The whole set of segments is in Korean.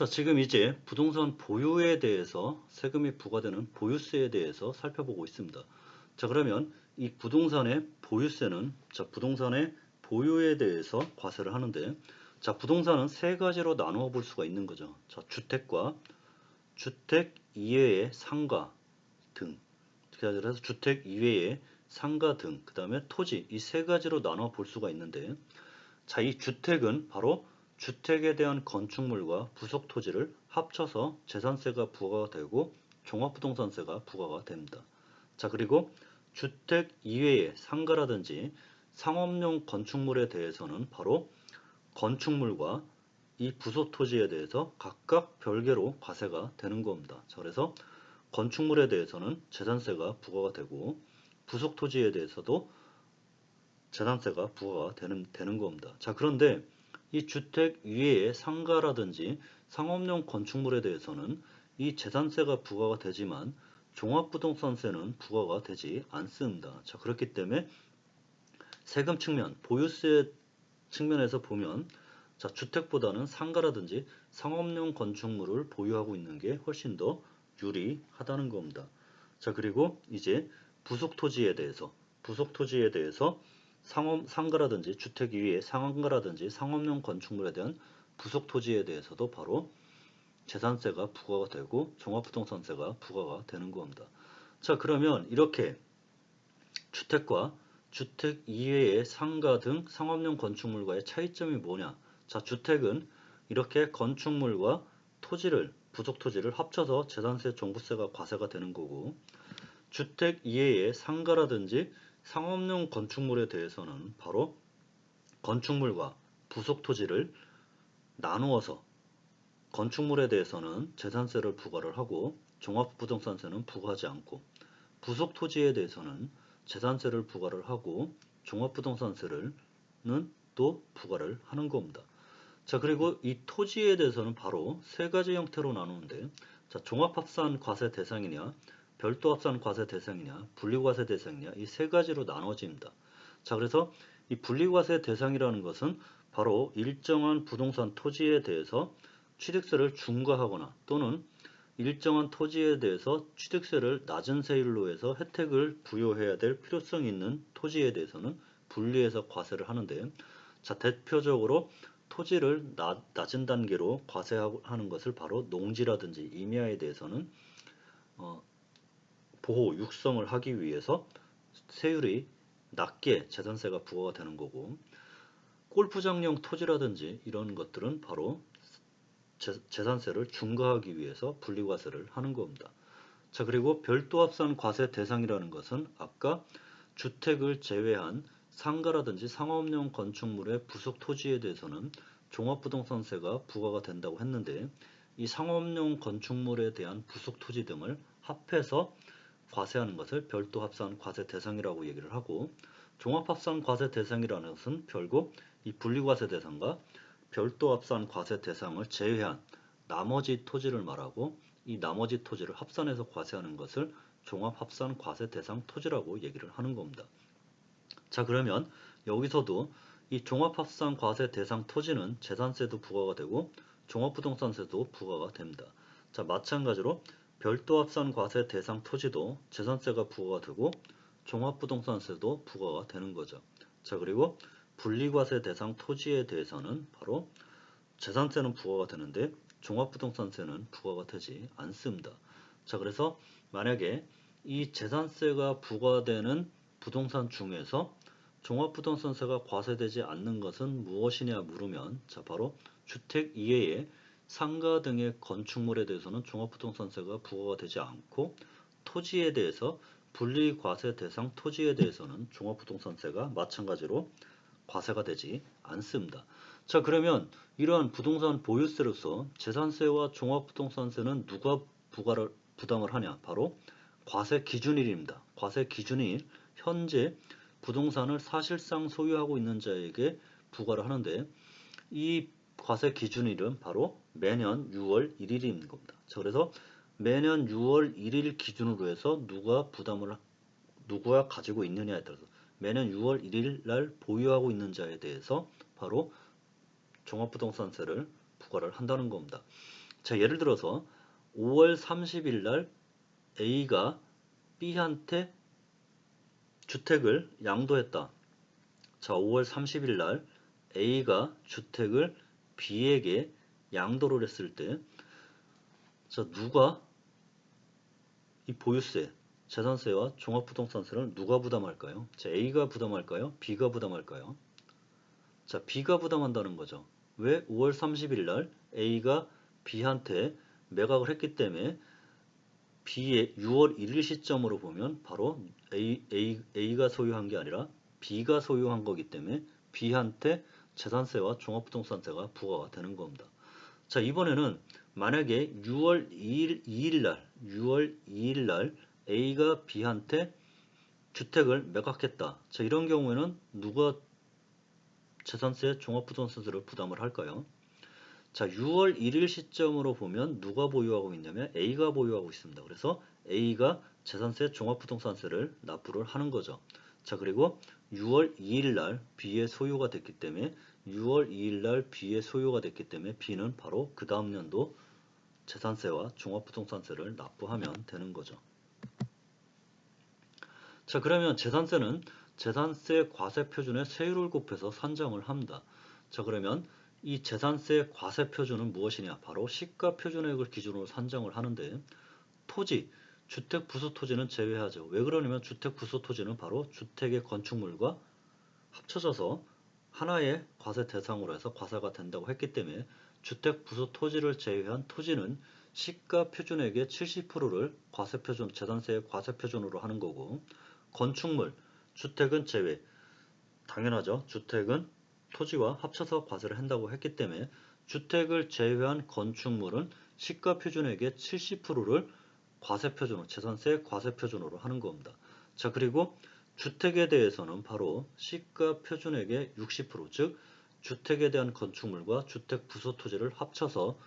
자, 지금 이제 부동산 보유에 대해서 세금이 부과되는 보유세에 대해서 살펴보고 있습니다. 자, 그러면 이 부동산의 보유세는 자, 부동산의 보유에 대해서 과세를 하는데 자, 부동산은 세 가지로 나누어 볼 수가 있는 거죠. 자, 주택과 주택 이외의 상가 등 그래서 주택 이외의 상가 등, 그 다음에 토지 이 세 가지로 나눠 볼 수가 있는데 자, 이 주택은 바로 주택에 대한 건축물과 부속 토지를 합쳐서 재산세가 부과가 되고 종합부동산세가 부과가 됩니다. 자 그리고 주택 이외의 상가라든지 상업용 건축물에 대해서는 바로 건축물과 이 부속 토지에 대해서 각각 별개로 과세가 되는 겁니다. 자, 그래서 건축물에 대해서는 재산세가 부과가 되고 부속 토지에 대해서도 재산세가 부과가 되는, 되는 겁니다. 자, 그런데 이 주택 위에 상가라든지 상업용 건축물에 대해서는 이 재산세가 부과가 되지만 종합부동산세는 부과가 되지 않습니다. 자, 그렇기 때문에 세금 측면, 보유세 측면에서 보면 자, 주택보다는 상가라든지 상업용 건축물을 보유하고 있는 게 훨씬 더 유리하다는 겁니다. 자, 그리고 이제 부속 토지에 대해서 부속 토지에 대해서 상업, 상가라든지 주택 위에 상가라든지 상업용 건축물에 대한 부속 토지에 대해서도 바로 재산세가 부과가 되고 종합부동산세가 부과가 되는 겁니다. 자 그러면 이렇게 주택과 주택 이외의 상가 등 상업용 건축물과의 차이점이 뭐냐? 자 주택은 이렇게 건축물과 토지를 부속 토지를 합쳐서 재산세 종부세가 과세가 되는 거고 주택 이외의 상가라든지 상업용 건축물에 대해서는 바로 건축물과 부속 토지를 나누어서 건축물에 대해서는 재산세를 부과를 하고 종합부동산세는 부과하지 않고 부속 토지에 대해서는 재산세를 부과를 하고 종합부동산세를 또 부과를 하는 겁니다. 자 그리고 이 토지에 대해서는 바로 세 가지 형태로 나누는데 자 종합합산 과세 대상이냐 별도 합산 과세 대상이냐, 분리과세 대상이냐 이 세 가지로 나눠집니다. 자, 그래서 이 분리과세 대상이라는 것은 바로 일정한 부동산 토지에 대해서 취득세를 중과하거나 또는 일정한 토지에 대해서 취득세를 낮은 세율로 해서 혜택을 부여해야 될 필요성이 있는 토지에 대해서는 분리해서 과세를 하는데 자 대표적으로 토지를 낮, 낮은 단계로 과세하는 것을 바로 농지라든지 임야에 대해서는 어, 보호, 육성을 하기 위해서 세율이 낮게 재산세가 부과가 되는 거고 골프장용 토지라든지 이런 것들은 바로 재산세를 중과하기 위해서 분리과세를 하는 겁니다. 자 그리고 별도 합산 과세 대상이라는 것은 아까 주택을 제외한 상가라든지 상업용 건축물의 부속 토지에 대해서는 종합부동산세가 부과가 된다고 했는데 이 상업용 건축물에 대한 부속 토지 등을 합해서 과세하는 것을 별도 합산 과세 대상이라고 얘기를 하고 종합 합산 과세 대상이라는 것은 결국 이 분리과세 대상과 별도 합산 과세 대상을 제외한 나머지 토지를 말하고 이 나머지 토지를 합산해서 과세하는 것을 종합 합산 과세 대상 토지라고 얘기를 하는 겁니다. 자 그러면 여기서도 이 종합 합산 과세 대상 토지는 재산세도 부과가 되고 종합부동산세도 부과가 됩니다. 자 마찬가지로 별도 합산 과세 대상 토지도 재산세가 부과가 되고 종합부동산세도 부과가 되는 거죠. 자 그리고 분리과세 대상 토지에 대해서는 바로 재산세는 부과가 되는데 종합부동산세는 부과가 되지 않습니다. 자 그래서 만약에 이 재산세가 부과되는 부동산 중에서 종합부동산세가 과세되지 않는 것은 무엇이냐 물으면 자 바로 주택 이외에 상가 등의 건축물에 대해서는 종합부동산세가 부과가 되지 않고 토지에 대해서 분리과세 대상 토지에 대해서는 종합부동산세가 마찬가지로 과세가 되지 않습니다. 자 그러면 이러한 부동산 보유세로서 재산세와 종합부동산세는 누가 부과를 부담을 하냐 바로 과세 기준일입니다. 과세 기준일 현재 부동산을 사실상 소유하고 있는 자에게 부과를 하는데 이 과세 기준일은 바로 매년 6월 1일인 겁니다. 자, 그래서 매년 6월 1일 기준으로 해서 누가 부담을 누구가 가지고 있느냐에 따라서 매년 6월 1일 날 보유하고 있는 자에 대해서 바로 종합부동산세를 부과를 한다는 겁니다. 자, 예를 들어서 5월 30일 날 A가 B한테 주택을 양도했다. 자, 5월 30일 날 A가 주택을 B에게 양도를 했을 때, 자, 누가 이 보유세, 재산세와 종합부동산세를 누가 부담할까요? 자, A가 부담할까요? B가 부담할까요? 자, B가 부담한다는 거죠. 왜? 5월 30일 날 A가 B한테 매각을 했기 때문에 B의 6월 1일 시점으로 보면 바로 A, A, A가 소유한 게 아니라 B가 소유한 거기 때문에 B한테 재산세와 종합부동산세가 부과가 되는 겁니다. 자 이번에는 만약에 6월 2일, 2일 날 6월 2일 날 A가 B한테 주택을 매각했다. 자 이런 경우에는 누가 재산세 종합부동산세를 부담을 할까요? 자 6월 1일 시점으로 보면 누가 보유하고 있냐면 A가 보유하고 있습니다. 그래서 A가 재산세 종합부동산세를 납부를 하는 거죠. 자 그리고 6월 2일 날 B의 소유가 됐기 때문에 6월 2일 날 B의 소유가 됐기 때문에 B는 바로 그 다음 년도 재산세와 종합부동산세를 납부하면 되는 거죠. 자 그러면 재산세는 재산세 과세 표준의 세율을 곱해서 산정을 합니다. 자 그러면 이 재산세 과세 표준은 무엇이냐? 바로 시가 표준액을 기준으로 산정을 하는데 토지, 주택 부수 토지는 제외하죠. 왜 그러냐면 주택 부수 토지는 바로 주택의 건축물과 합쳐져서 하나의 과세 대상으로 해서 과세가 된다고 했기 때문에 주택 부수 토지를 제외한 토지는 시가 표준액의 70%를 과세 표준, 재산세의 과세 표준으로 하는 거고 건축물, 주택은 제외. 당연하죠. 주택은 토지와 합쳐서 과세를 한다고 했기 때문에 주택을 제외한 건축물은 시가 표준액의 70%를 과세 표준으로 재산세 과세 표준으로 하는 겁니다. 자 그리고 주택에 대해서는 바로 시가 표준액의 60%즉 주택에 대한 건축물과 주택 부서 토지를 합쳐서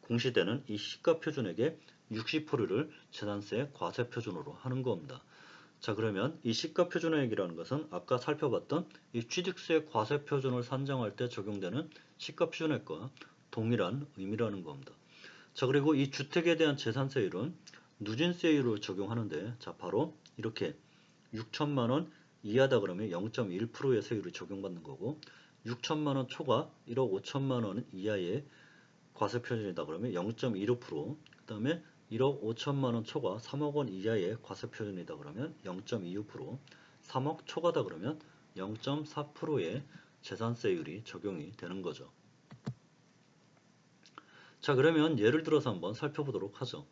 공시되는 이 시가 표준액의 60%를 재산세 과세 표준으로 하는 겁니다. 자 그러면 이 시가 표준액이라는 것은 아까 살펴봤던 이 취득세 과세 표준을 산정할 때 적용되는 시가 표준액과 동일한 의미라는 겁니다. 자 그리고 이 주택에 대한 재산세율은 누진세율을 적용하는데 자 바로 이렇게 6천만 원 이하다 그러면 0.1%의 세율을 적용받는 거고 6천만 원 초과 1억 5천만 원 이하의 과세 표준이다 그러면 0.15%그 다음에 1억 5천만 원 초과 3억 원 이하의 과세 표준이다 그러면 0.26%, 3억 초과다 그러면 0.4%의 재산세율이 적용이 되는 거죠. 자 그러면 예를 들어서 한번 살펴보도록 하죠.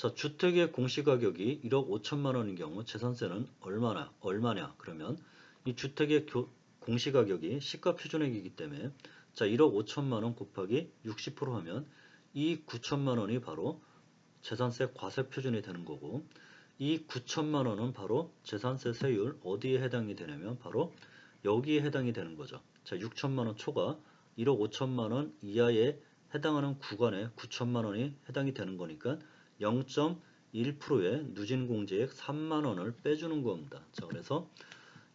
자 주택의 공시가격이 1억 5천만 원인 경우 재산세는 얼마나 얼마냐 그러면 이 주택의 교, 공시가격이 시가 표준액이기 때문에 자 1억 5천만 원 곱하기 60% 하면 이 9천만 원이 바로 재산세 과세 표준이 되는 거고 이 9천만 원은 바로 재산세 세율 어디에 해당이 되냐면 바로 여기에 해당이 되는 거죠. 자, 6천만 원 초과 1억 5천만 원 이하에 해당하는 구간에 9천만 원이 해당이 되는 거니까 0.1%의 누진공제액 3만 원을 빼주는 겁니다. 자, 그래서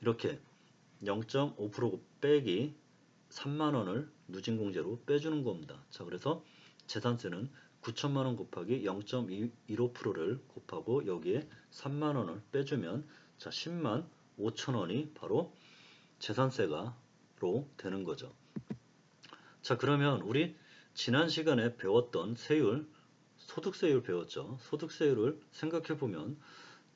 이렇게 0.5% 빼기 3만 원을 누진공제로 빼주는 겁니다. 자, 그래서 재산세는 9천만 원 곱하기 0.15%를 곱하고 여기에 3만 원을 빼주면 자 10만 5천 원이 바로 재산세가로 되는 거죠. 자 그러면 우리 지난 시간에 배웠던 세율 소득세율 배웠죠. 소득세율을 생각해 보면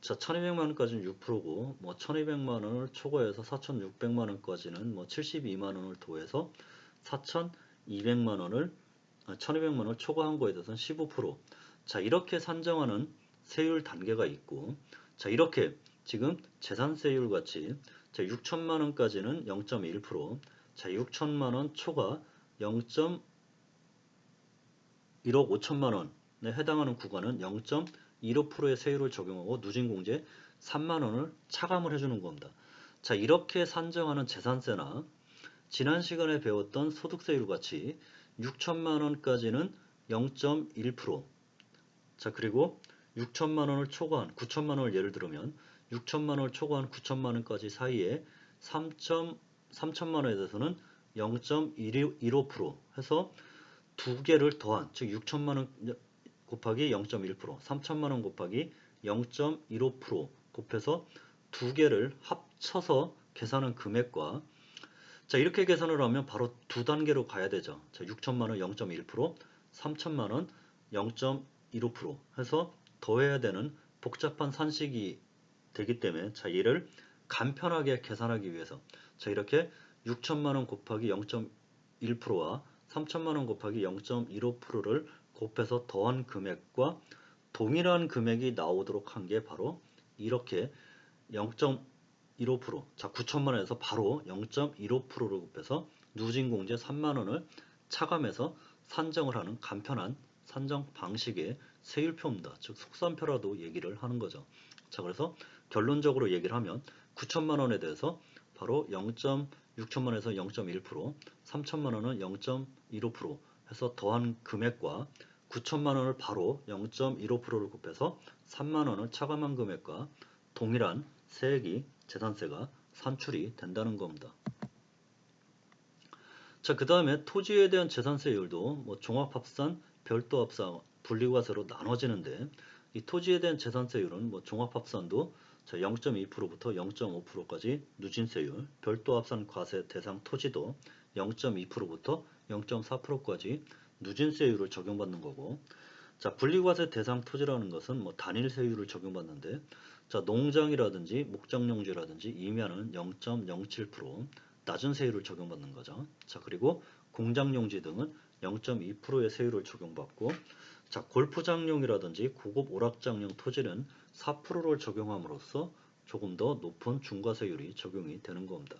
자 1200만 원까지는 6%고 뭐 1200만 원을 초과해서 4600만 원까지는 뭐 72만 원을 더해서 4200만 원을 1200만 원을 초과한 거에 대해서는 15%. 자, 이렇게 산정하는 세율 단계가 있고 자, 이렇게 지금 재산세율 같이 자, 6천만 원까지는 0.1%, 자, 6천만 원 초과 0. 1억 5천만 원에 해당하는 구간은 0.15%의 세율을 적용하고 누진공제 3만 원을 차감을 해주는 겁니다. 자, 이렇게 산정하는 재산세나 지난 시간에 배웠던 소득세율 같이 6천만 원까지는 0.1%. 자, 그리고 6천만 원을 초과한 9천만 원을 예를 들면 6천만 원을 초과한 9천만 원까지 사이에 3천 3천만 원에 대해서는 0.15% 해서 두 개를 더한 즉 6천만 원 곱하기 0.1% 3천만 원 곱하기 0.15% 곱해서 두 개를 합쳐서 계산한 금액과 자 이렇게 계산을 하면 바로 두 단계로 가야 되죠. 자 6천만 원 0.1% 3천만 원 0.15% 해서 더해야 되는 복잡한 산식이 되기 때문에 자 얘를 간편하게 계산하기 위해서 자 이렇게 6천만 원 곱하기 0.1%와 3천만 원 곱하기 0.15%를 곱해서 더한 금액과 동일한 금액이 나오도록 한 게 바로 이렇게 0.15%자 9천만 원에서 바로 0.15%를 곱해서 누진공제 3만 원을 차감해서 산정을 하는 간편한 산정 방식의 세율표입니다. 즉 속산표라도 얘기를 하는 거죠. 자 그래서 결론적으로 얘기를 하면 9천만 원에 대해서 바로 0.6천만 원에서 0.1% 3천만 원은 0.15% 해서 더한 금액과 9천만 원을 바로 0.15%를 곱해서 3만 원을 차감한 금액과 동일한 세액이 재산세가 산출이 된다는 겁니다. 자, 그 다음에 토지에 대한 재산세율도 뭐 종합합산, 별도합산, 분리과세로 나눠지는데 이 토지에 대한 재산세율은 뭐 종합합산도 0.2%부터 0.5%까지 누진세율, 별도합산 과세 대상 토지도 0.2%부터 0.4%까지 누진 세율을 적용받는 거고 자 분리과세 대상 토지라는 것은 뭐 단일 세율을 적용받는데 자 농장이라든지 목장용지라든지 임야는 0.07% 낮은 세율을 적용받는 거죠. 자 그리고 공장용지 등은 0.2%의 세율을 적용받고 자 골프장용이라든지 고급 오락장용 토지는 4%를 적용함으로써 조금 더 높은 중과세율이 적용이 되는 겁니다.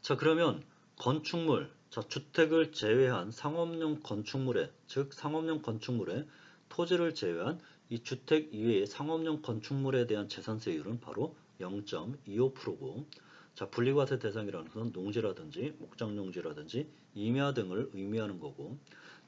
자 그러면 건축물, 자 주택을 제외한 상업용 건축물에 즉 상업용 건축물에 토지를 제외한 이 주택 이외의 상업용 건축물에 대한 재산세율은 바로 0.25%고 자 분리과세 대상이라는 것은 농지라든지 목장용지라든지 임야 등을 의미하는 거고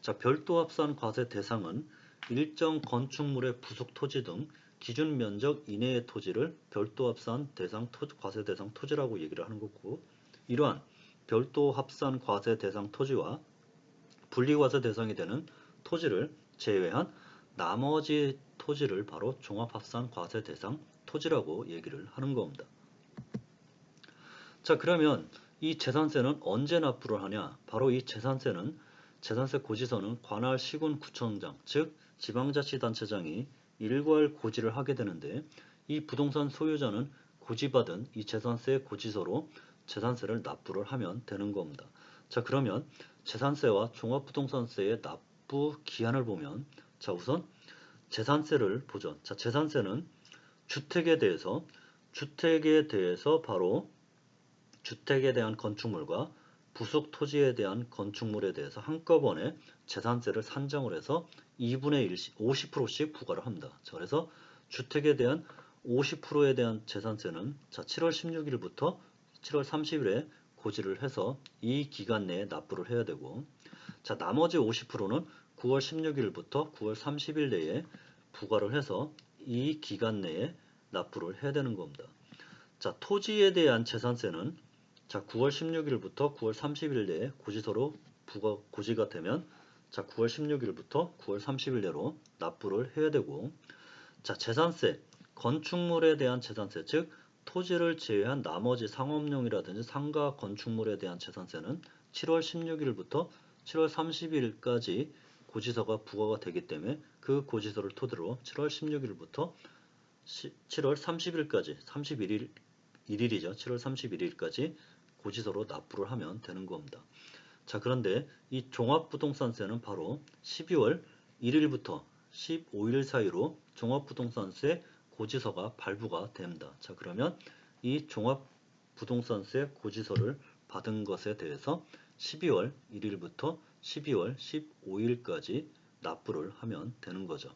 자 별도 합산 과세 대상은 일정 건축물의 부속 토지 등 기준 면적 이내의 토지를 별도 합산 대상 토, 과세 대상 토지라고 얘기를 하는 거고 이러한 별도 합산 과세 대상 토지와 분리과세 대상이 되는 토지를 제외한 나머지 토지를 바로 종합합산 과세 대상 토지라고 얘기를 하는 겁니다. 자 그러면 이 재산세는 언제 납부를 하냐? 바로 이 재산세는 재산세 고지서는 관할 시군 구청장 즉 지방자치단체장이 일괄 고지를 하게 되는데 이 부동산 소유자는 고지받은 이 재산세 고지서로 재산세를 납부를 하면 되는 겁니다. 자 그러면 재산세와 종합부동산세의 납부 기한을 보면 자 우선 재산세를 보죠. 자 재산세는 주택에 대해서 주택에 대해서 바로 주택에 대한 건축물과 부속 토지에 대한 건축물에 대해서 한꺼번에 재산세를 산정을 해서 2분의 1, 50%씩 부과를 합니다. 자, 그래서 주택에 대한 50%에 대한 재산세는 자, 7월 16일부터 7월 30일에 고지를 해서 이 기간 내에 납부를 해야 되고 자 나머지 50%는 9월 16일부터 9월 30일 내에 부과를 해서 이 기간 내에 납부를 해야 되는 겁니다. 자 토지에 대한 재산세는 자 9월 16일부터 9월 30일 내에 고지서로 부과 고지가 되면 자 9월 16일부터 9월 30일 내로 납부를 해야 되고 자 재산세 건축물에 대한 재산세 즉 토지를 제외한 나머지 상업용이라든지 상가 건축물에 대한 재산세는 7월 16일부터 7월 30일까지 고지서가 부과가 되기 때문에 그 고지서를 토대로 7월 16일부터 7월 30일까지 31일 1일이죠. 7월 31일까지 고지서로 납부를 하면 되는 겁니다. 자 그런데 이 종합부동산세는 바로 12월 1일부터 15일 사이로 종합부동산세 고지서가 발부가 됩니다. 자 그러면 이 종합부동산세 고지서를 받은 것에 대해서 12월 1일부터 12월 15일까지 납부를 하면 되는 거죠.